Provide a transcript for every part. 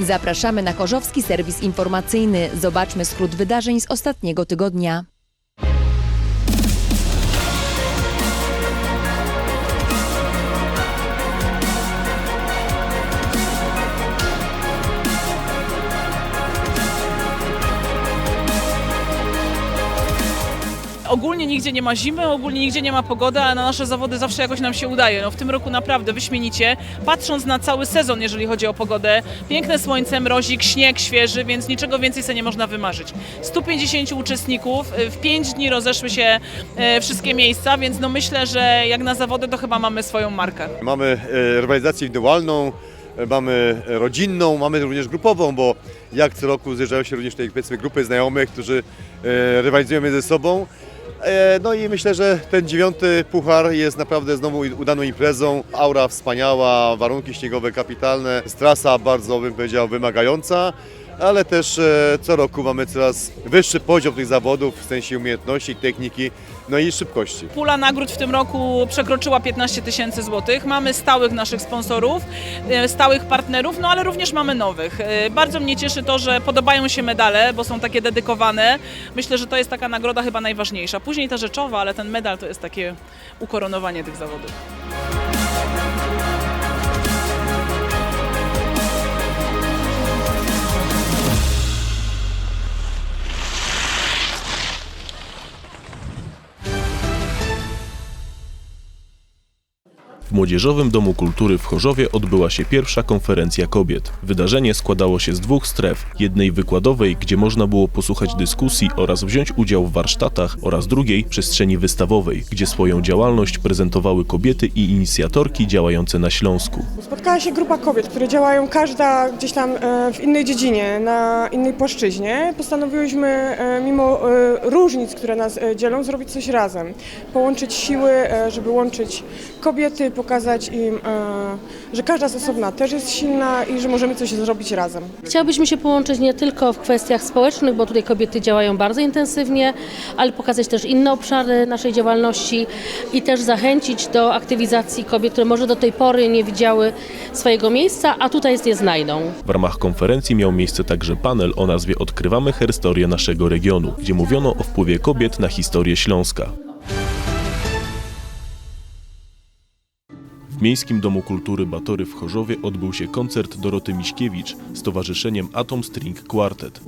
Zapraszamy na Chorzowski Serwis Informacyjny. Zobaczmy skrót wydarzeń z ostatniego tygodnia. Ogólnie nigdzie nie ma zimy, ogólnie nigdzie nie ma pogody, ale na nasze zawody zawsze jakoś nam się udaje. No w tym roku naprawdę wyśmienicie, patrząc na cały sezon, jeżeli chodzi o pogodę. Piękne słońce, mrozik, śnieg świeży, więc niczego więcej sobie nie można wymarzyć. 150 uczestników, y, w 5 dni rozeszły się e, wszystkie miejsca, więc no myślę, że jak na zawody to chyba mamy swoją markę. Mamy e, rywalizację indywidualną, mamy rodzinną, mamy również grupową, bo jak co roku zjeżdżają się również tutaj powiedzmy grupy znajomych, którzy rywalizują między sobą. E, No i myślę, że ten dziewiąty puchar jest naprawdę znowu udaną imprezą. Aura wspaniała, warunki śniegowe kapitalne, trasa bardzo bym powiedział wymagająca, ale też e, co roku mamy coraz wyższy poziom tych zawodów w sensie umiejętności, techniki, no i szybkości. Pula nagród w tym roku przekroczyła 15 tysięcy złotych. Mamy stałych naszych sponsorów, e, stałych partnerów, no ale również mamy nowych. E, Bardzo mnie cieszy to, że podobają się medale, bo są takie dedykowane. Myślę, że to jest taka nagroda chyba najważniejsza. Później ta rzeczowa, ale ten medal to jest takie ukoronowanie tych zawodów. W Młodzieżowym Domu Kultury w Chorzowie odbyła się pierwsza konferencja kobiet. Wydarzenie składało się z dwóch stref. Jednej wykładowej, gdzie można było posłuchać dyskusji oraz wziąć udział w warsztatach oraz drugiej przestrzeni wystawowej, gdzie swoją działalność prezentowały kobiety i inicjatorki działające na Śląsku. Spotkała się grupa kobiet, które działają każda gdzieś tam e, w innej dziedzinie, na innej płaszczyźnie. Postanowiłyśmy, e, mimo e, różnic, które nas dzielą, zrobić coś razem. Połączyć siły, żeby łączyć kobiety, pokazać im, e, że każda z osobna też jest silna i że możemy coś zrobić razem. Chciałybyśmy się połączyć nie tylko w kwestiach społecznych, bo tutaj kobiety działają bardzo intensywnie, ale pokazać też inne obszary naszej działalności i też zachęcić do aktywizacji kobiet, które może do tej pory nie widziały swojego miejsca, a tutaj je znajdą. W ramach konferencji miał miejsce także panel o nazwie Odkrywamy historię naszego regionu, gdzie mówiono o wpływie kobiet na historię Śląska. W Miejskim Domu Kultury Batory w Chorzowie odbył się koncert Doroty Miśkiewicz z towarzyszeniem Atom String Quartet.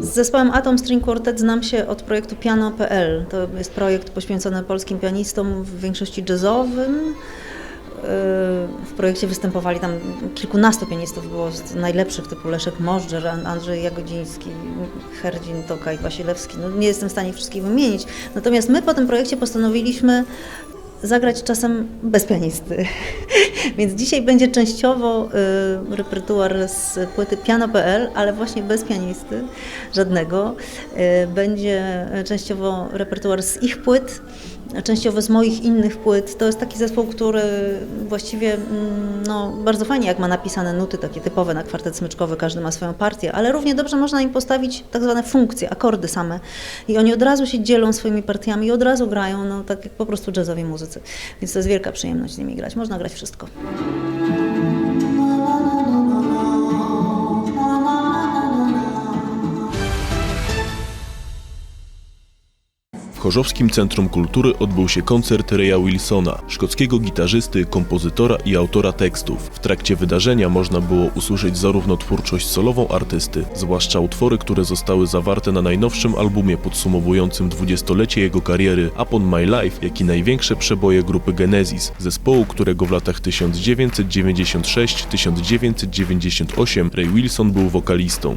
Z zespołem Atom String Quartet znam się od projektu Piano.pl. To jest projekt poświęcony polskim pianistom, w większości jazzowym. Yy, W projekcie występowali tam kilkunastu pianistów, było z najlepszych typu Leszek Możdżer, An- Andrzej Jagodziński, Herdzin Tokaj, Wasilewski. No, nie jestem w stanie ich wszystkich wymienić. Natomiast my po tym projekcie postanowiliśmy zagrać czasem bez pianisty. Więc dzisiaj będzie częściowo y, repertuar z płyty piano.pl, ale właśnie bez pianisty, żadnego. Y, będzie częściowo repertuar z ich płyt, częściowo z moich innych płyt. To jest taki zespół, który właściwie mm, no, bardzo fajnie, jak ma napisane nuty takie typowe na kwartet smyczkowy, każdy ma swoją partię, ale równie dobrze można im postawić tak zwane funkcje, akordy same. I oni od razu się dzielą swoimi partiami i od razu grają, no tak jak po prostu jazzowi muzycy. Więc to jest wielka przyjemność z nimi grać. Można grać wszystko. W Chorzowskim Centrum Kultury odbył się koncert Reya Wilsona, szkockiego gitarzysty, kompozytora i autora tekstów. W trakcie wydarzenia można było usłyszeć zarówno twórczość solową artysty, zwłaszcza utwory, które zostały zawarte na najnowszym albumie podsumowującym dwudziestolecie jego kariery Upon My Life, jak i największe przeboje grupy Genesis, zespołu, którego w latach 1996-1998 Ray Wilson był wokalistą.